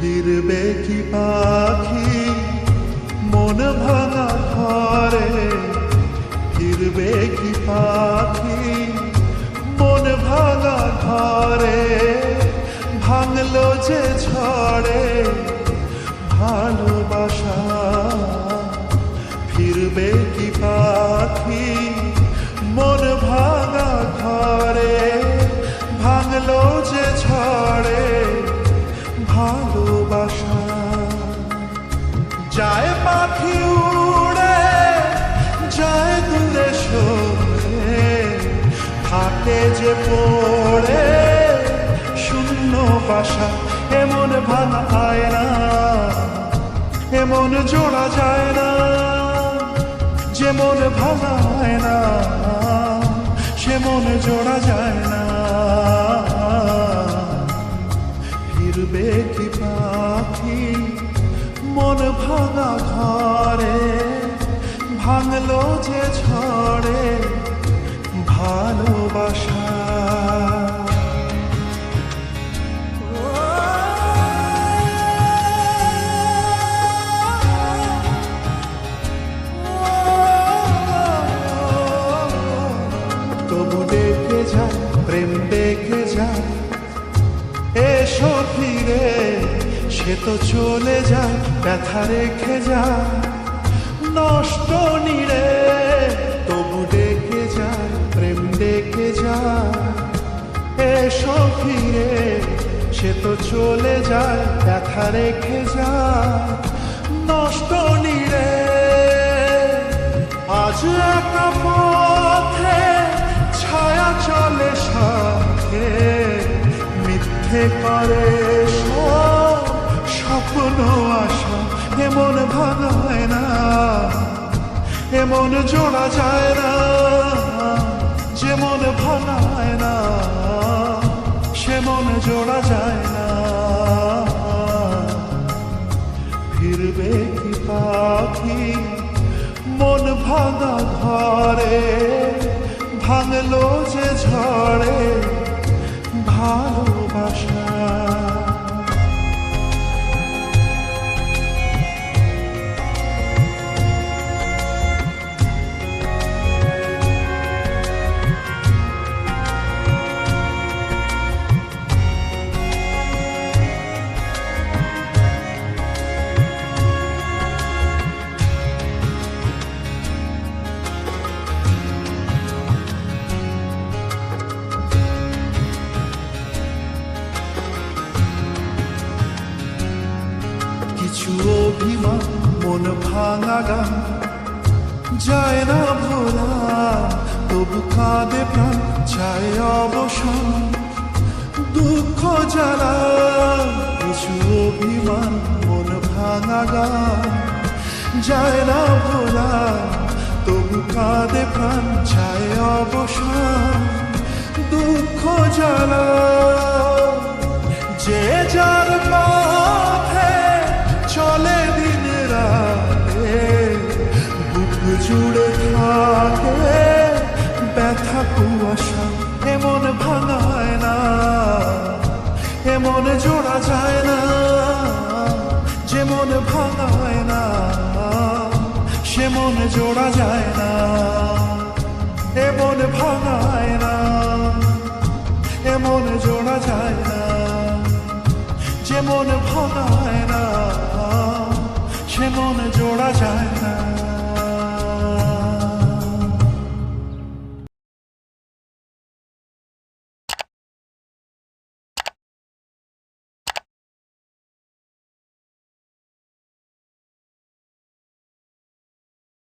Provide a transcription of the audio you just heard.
ফিরবে কি পাখি, মন ভাঙা ঘরে ফিরবে কি পাখি? মন ভাঙা ঘরে ভাঙলো যে ছড়ে ভালোবাসা থাকে যে পড়ে শূন্য বাসা, এমন ভাঙা হয় না, এমন জোড়া যায় না, যেমন ভাঙা হয় না, সেমন জোড়া যায় না। ফিরবে কি পাখি? মন ভাঙা ঘরে, ভাঙলো যে ঝড়ে ভালোবাসা। তবু দেখে যায় প্রেম দেখে যায় এসো ফিরে, সে তো চলে যায় ব্যথা রেখে যায় নষ্ট নিরে, তবু ডেকে যায় ডেকে যা। এসো ফিরে, সে তো চলে যায়, ব্যথা রেখে যায় নষ্ট নিরে আজ একা পথে ছায়া চলে সাথে। মিথ্যে করে সব স্বপ্ন আশা এমন ভাঙায় না। এমন জোড়া যায় না। যেমন ভাঙায় না, সে মনে জোড়া যায় না। ফিরবে কি পাখি? মন ভাঙা ঘরে, ভাঙলো যে ঝড়ে, ভালোবাসা। কিছু অভিমান, মন ভাঙা গান। যায় না ভোলা, তবু কাঁদে প্রাণ, চায় অবসান। দুঃখ জ্বালা কিছু অভিমান, মন ভাঙা গান। যায় না ভোলা, তবু কাঁদে প্রাণ, চায় অবসান। দুঃখ জ্বালা, যে যার কুয়াশা, এমন ভাঙায় না, এমন জোড়া যায় না যে যেমন ভাঙায় না, সেমন জোড়া যায় না, এমন ভাঙায় না, এমন জোড়া যায় না যে যেমন ভাঙায় না, সেমন জোড়া যায়